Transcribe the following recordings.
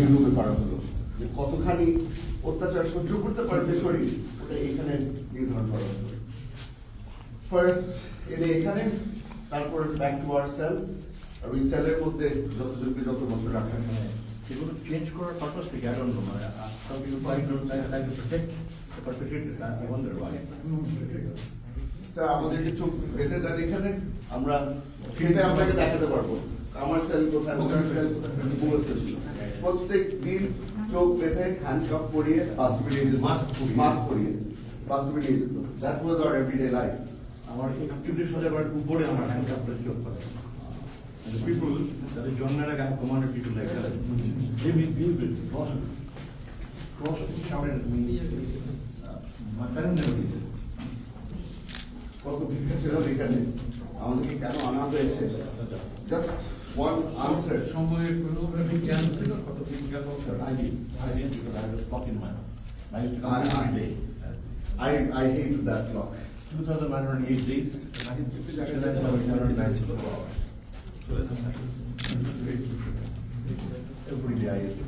এই করা হলো যে কতখানি অত্যাচার সহ্য করতে পারবে শরীর ওটা এখানে নির্ধারণ করা হলো। ফার্স্ট এনে এখানে তারপর ব্যাক টু আওয়ার সেল আর ওই সেলের মধ্যে যতজনকে যত বছর রাখা হয় এগুলো চেঞ্জ করার পারপাস থেকে আই ডোন্ট নো মানে some people try to try to protect the perpetrators I wonder why তা আমাদেরকে চোখ বেঁধে দেন এখানে আমরা সেটা আপনাকে দেখাতে পারব। আমার সেল কোথায় ওখানে সেল কোথায় প্রত্যেক দিন চোখ বেঁধে হ্যান্ডকাপ পরিয়ে বাথরুমে নিয়ে যেত। Mask পরিয়ে। মাস্ক পরিয়ে। বাথরুমে নিয়ে যেত। That was our everyday life আমার একচল্লিশ হাজার উপরে আমার হ্যান্ড কাপ করে চোখ ডিড কত ভিক্ষা ছিল এখানে? আমাদেরকে কেন আনা হয়েছে? Just One answer? I did. I did I was in my house. I I, I. I, hate that clock. 2,108 days. Every day I used to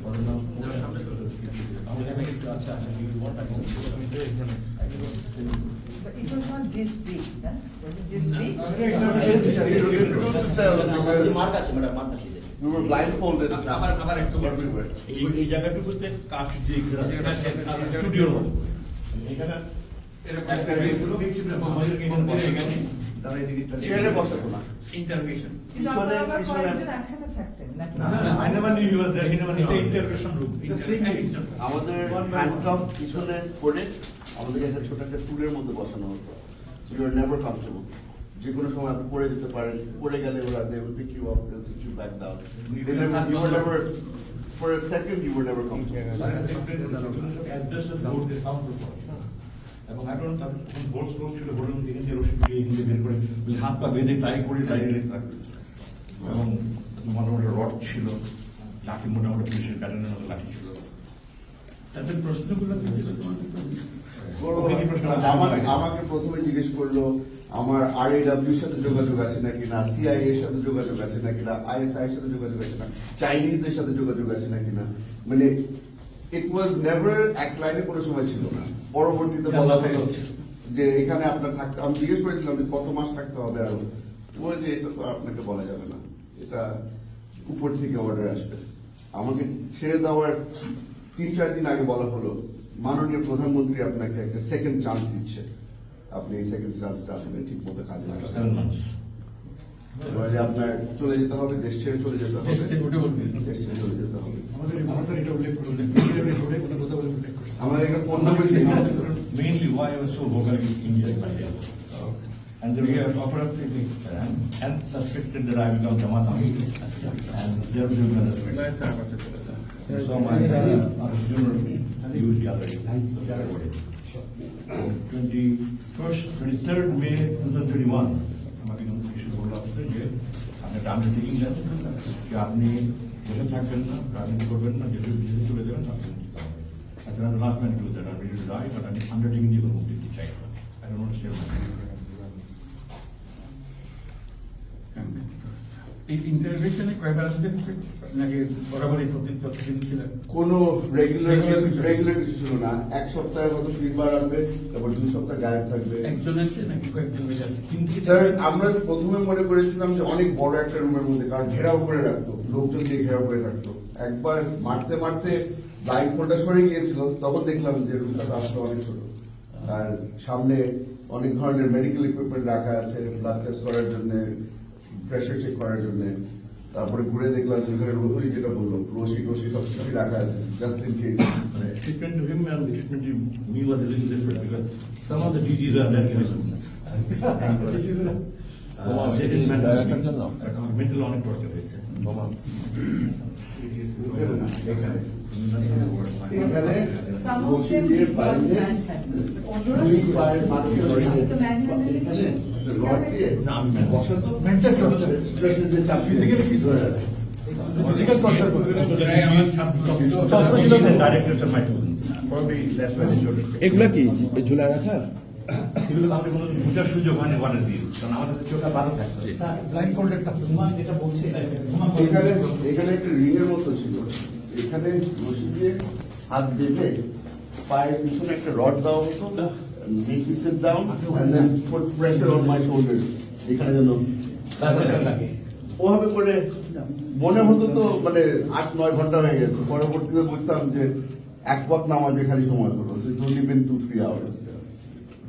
But it was not this big, huh? Was it this big? We were blindfolded. everywhere. এই জায়গাটুকুতে দিয়ে ঘেরা স্টুডিওর মতো এখানে পিছনে- আমাদের পিছনে করে আমাদেরকে একটা ছোট একটা টুলের মধ্যে বসানো হতো ইউ আর নেভার কমফর্টেবল যে কোনো সময় আপনি পড়ে যেতে পারেন পড়ে গেলে ওরা they will pick you up they sit you back down you are never for a second you are never comfortable অ্যাড্রেসের board দিয়ে সাউন্ড প্রুফ এবং এখন তাদের তখন বোর্ড ক্লোজ ছিল রশি দিয়ে বের করে ওই হাত পা বেঁধে টাই করে টাই রেখে থাকবে এবং মোটামুটি রড ছিল লাঠি মোটামুটি পুলিশের প্যাটার্নের মতো লাঠি ছিল? তাদের প্রশ্নগুলো আমাকে প্রথমে জিজ্ঞেস করল আমার আর এর সাথে যোগাযোগ আছে নাকি না? সিআইএ এর সাথে যোগাযোগ আছে নাকি না? আইএসআই এর সাথে যোগাযোগ আছে না? চাইনিজদের সাথে যোগাযোগ আছে নাকি না? মানে ইট ওয়াজ নেভার এক লাইনে কোনো সময় ছিল না। পরবর্তীতে বলা হলো যে এখানে আপনার থাকতে আমি জিজ্ঞেস করেছিলাম যে কত মাস থাকতে হবে আরও। ও যে এটা তো আপনাকে বলা যাবে না। এটা উপর থেকে অর্ডার আসবে। আমাকে ছেড়ে দেওয়ার তিন চার দিন আগে বলা হলো মাননীয় প্রধানমন্ত্রী আপনাকে একটা সেকেন্ড চান্স দিচ্ছে। আপনি এই সেকেন্ড চান্সটা আসলে ঠিক মতো কাজে লাগাবেন আপনার চলে যেতে হবে দেশ ছেড়ে চলে যেতে হবে দেশ ছেড়ে চলে যেতে হবে আমাদের একটা ফোন নাম্বার দিয়ে mainly why I was so vocal in India in my day. And we have cooperated with and, and suspected that I become Jamaat Amir. And there will be another So my uh, funeral, usually already. Thank you. 21st, 23rd May 2021 আমাকে যখন কিছু বলা হচ্ছে যে আপনি একটা undertaking নেন যে আপনি বসে থাকবেন না রাজনীতি করবেন না যেটা বিজেপি চলে যাবেন আপনি নিতে হবে তাছাড়া লাস্ট টু দ্যাট আমি রাই বাট আমি আন্ডারটেকিং দিয়ে কোনো দিতে চাই না সে এই কয়বার আসবে নাকি বরাবরই প্রতিদিন ছিলেন? কোনো রেগুলার Regular কিছু ছিল না। রেগুলার কিছু ছিল না। এক সপ্তাহে হয়তো তিনবার আসবে তারপর দুই সপ্তাহ গায়েব থাকবে। একজন আছে নাকি কয়েকজন মিলে আছে? স্যার আমরা প্রথমে মনে করেছিলাম যে অনেক বড় একটা রুমের মধ্যে কারণ ঘেরাও করে রাখতো লোকজন দিয়ে ঘেরাও করে রাখতো। একবার মারতে মারতে লাইট ফোনটা সরে গিয়েছিল তখন দেখলাম যে রুমটা আসলে অনেক ছোট। আর সামনে অনেক ধরনের মেডিকেল ইকুইপমেন্ট রাখা আছে ব্লাড টেস্ট করার জন্য প্রেশার চেক করার জন্য। তারপরে ঘুরে দেখলাম যে এখানে রোহরি যেটা বলল রশি টসি সব কিছু রাখা আছে জাস্ট ইন কেস মানে to me was a little different because some of the DGs are very business. Uh, they didn't mental, but mental অনেক torture হয়েছে। এখানে রাখে। এগুলা কি? ঝুলা রাখার এগুলো আমাদের কোনো বুঝার সুযোগ হয়নি কারণ আমাদের চোখে বারো থাকতো ব্লাইন্ড ফোল্ডেড থাকতো এখানে এখানে একটা মতো ছিল। এখানে এখানে রশি দিয়ে হাত বেঁধে পায়ের পিছনে একটা রড দেওয়া হতো। Make me sit down and then put pressure on my shoulder এখানে যেন ওভাবে করে মনে হতো তো মানে আট নয় ঘণ্টা হয়ে গেছে। পরবর্তীতে বুঝতাম যে এক ওয়াক নামাজে খালি সময় হলো। So it only been two three hours.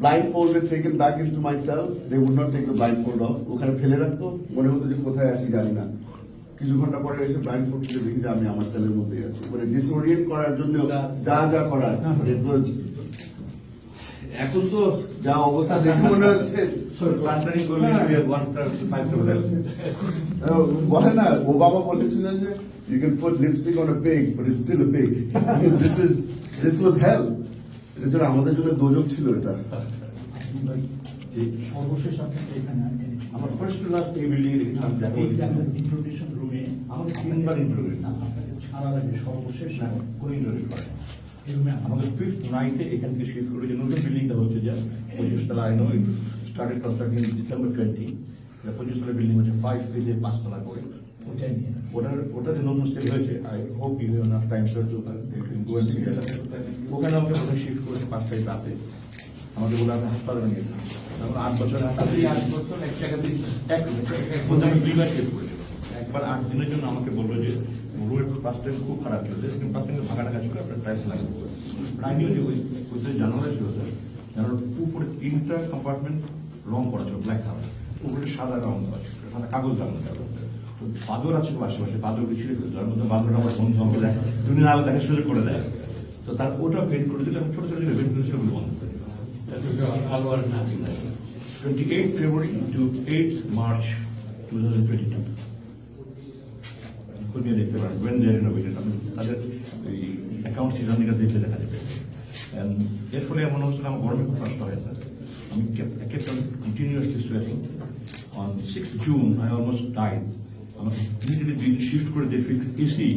Blindfolded taken back into my cell they would not take the blindfold off ওখানে ফেলে রাখতো। মনে হতো যে কোথায় আছি জানি না। কিছু ঘণ্টা পরে এসে ব্লাইন্ডফোল্ড খুলে দেখি যে আমি আমার সেলের মধ্যে আছি। মানে ডিসওরিয়েন্ট করার জন্য যা যা করার। it was এখন তো যা অবস্থা দেখে মনে হচ্ছে করলে বলে না ওবামা বলেছিলেন যে you can put lipstick on a pig but it's still a pig this is this was hell জন্য আমাদের জন্য দোজক ছিল এটা। সর্বশেষ আপনাকে এখানে আমার ফার্স্ট টু লাস্ট এই বিল্ডিং এ room এ আমাকে তিনবার ইন্টারভিউ না, আপনাকে ছাড়ার আগে সর্বশেষ কোন ইন্টারভিউ করে রুমে আমাদের ফিফথ নাইটে এখান থেকে শিফট করে যে নতুন বিল্ডিংটা হচ্ছে যে পঁচিশ তলা I know started construction December twenty পঁচিশ তলা বিল্ডিং হচ্ছে ফাইভ ফেজে পাঁচতলা করে ওইটাই নিয়ে ওটার ওটা যে নতুন সেল হয়েছে I hope you have time sir to ওখানে আমাকে প্রথমে শিফট করেছে পাঁচ তারিখ রাতে আমাকে বলে আপনি হাসপাতালে নিয়ে যান তারপর আট বছর আট বছর এক জায়গাতেই এক প্রথমে দুইবার শিফট করেছিল একবার আট দিনের জন্য আমাকে বলল যে ফার্স্ট টাইম খুব খারাপ ছিল। যে ফার্স্ট টাইম ভাগাটা কাজ করে আপনার টাইলস লাগবে। প্রায় নিয়ে ওই জানালা ছিল স্যার জানালার উপরে তিনটা কম্পার্টমেন্ট রং করা ছিল ব্ল্যাক কালার উপরে সাদা রং করা ছিল সাদা কাগজ লাগানো ছিল তো বাদর আছে আশেপাশে বাদরকে ছিঁড়ে ফেলতো। তার মধ্যে বাদর আমার বন্ধু আমাকে দেয় দুদিন আগে দেখা সুযোগ করে দেয়। তো তার ওটা পেন্ট করে দিলে আমি ছোট ছোট যে পেন্ট ছিল বন্ধ করে দিলাম। ভালো আর না 28 February to 8 March 2022. খুঁজে দেখতে পারবেন ইনোভেটেড আমি তাদের এই অ্যাকাউন্ট সিজনিকা দেখলে দেখা যাবে। এর ফলে এমন হচ্ছে আমার গরমে খুব কষ্ট হয় স্যার আমি kept on continuously sweating on six June I almost died আমাকে দিন শিফট করে দিয়ে fix AC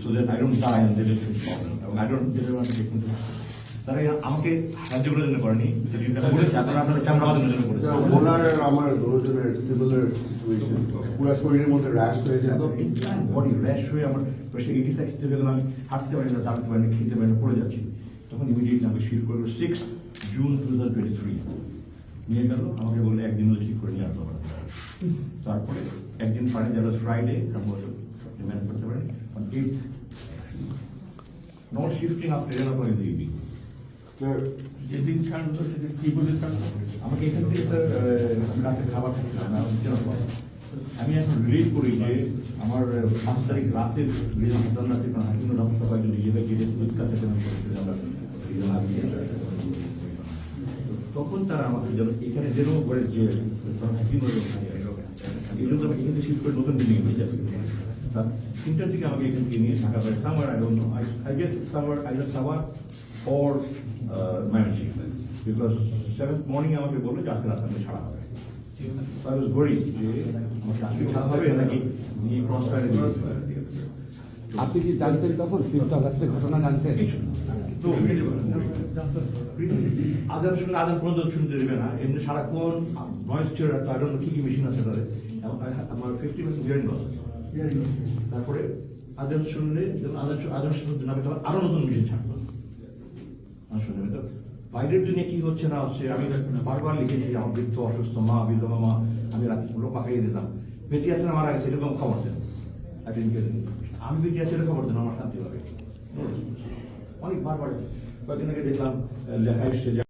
so that I don't die and they problem এবং আই ডোন্ট দে তারা আমাকে সাহায্য করার জন্য করেনি। করেছে আপনারা আপনাদের চামড়া বাঁধানোর জন্য করেছে। ওনার আমার দুজনের সিমিলার সিচুয়েশন পুরো শরীরের মধ্যে র্যাশ হয়ে যেত বডি র্যাশ হয়ে আমার প্রেশার এইটি সিক্স থেকে গেলাম। আমি হাঁটতে পারি না দাঁড়াতে পারি না খেতে পারি না পড়ে যাচ্ছি। তখন ইমিডিয়েটলি আমাকে শিফট করল six June two thousand twenty three নিয়ে গেল আমাকে বললে একদিন হলে ঠিক করে নিয়ে আসতে পারে তারপরে একদিন পারে যারা ফ্রাইডে ম্যানেজ করতে পারেন। Eight not shifting one in evening যেদিন ছাড়লো সেদিন কি বলে ছাড়লো আমাকে এখান থেকে স্যার রাতে খাবার খাচ্ছিলাম না আমি এখন রিলিজ করি যে আমার পাঁচ তারিখ রাতে রিলিজ হাসপাতাল রাতে কারণ হাকিম রহমত কয়েকজন নিজেকে গিয়ে কাছে রিজন তখন তারা আমাকে যেন এখানে যেন করে যে হাকিম এই জন্য আমি এখান থেকে শিফট করে নতুন বিল্ডিং হয়ে যাবে। তিনটার দিকে আমাকে এখান থেকে নিয়ে ঢাকা পাই summer I don't know I guess summer I summer. Or uh, managing. Because seventh morning আমাকে বলল যে আজকে রাতে আমাকে ছাড়া হবে। I was worried যে আমাকে আজকে ছাড়া হবে নাকি নিয়ে ক্রস ফায়ারে আপনি কি জানতেন তখন? ফিফথ আগস্টের ঘটনা জানতেন। তো আজান শুনলে আজান পর্যন্ত শুনতে দেবে না। এমনি সারাক্ষণ ভয়েস চেয়ার একটা আই কি কি মেশিন আছে তাদের? আমার ফিফটি পার্সেন্ট হিয়ারিং লস আছে। তারপরে আজান শুনলে যখন আজান আজান শুনতে না তখন আরও নতুন মেশিন ছাড়বো আর শুনে তো বাইরের দুনিয়া কি হচ্ছে না হচ্ছে, আমি বারবার লিখেছি, আমার বৃদ্ধ অসুস্থ মা বিধবা মা আমি রাত্রিগুলো পাকাইয়ে দিতাম। বেঁচে আছেন আমার আগে সেরকম খবর দেন. আমি বেঁচে আছি খবর দেন, আমার শান্তি হবে। অনেক বারবার কয়েকদিন আগে দেখলাম লেখা এসছে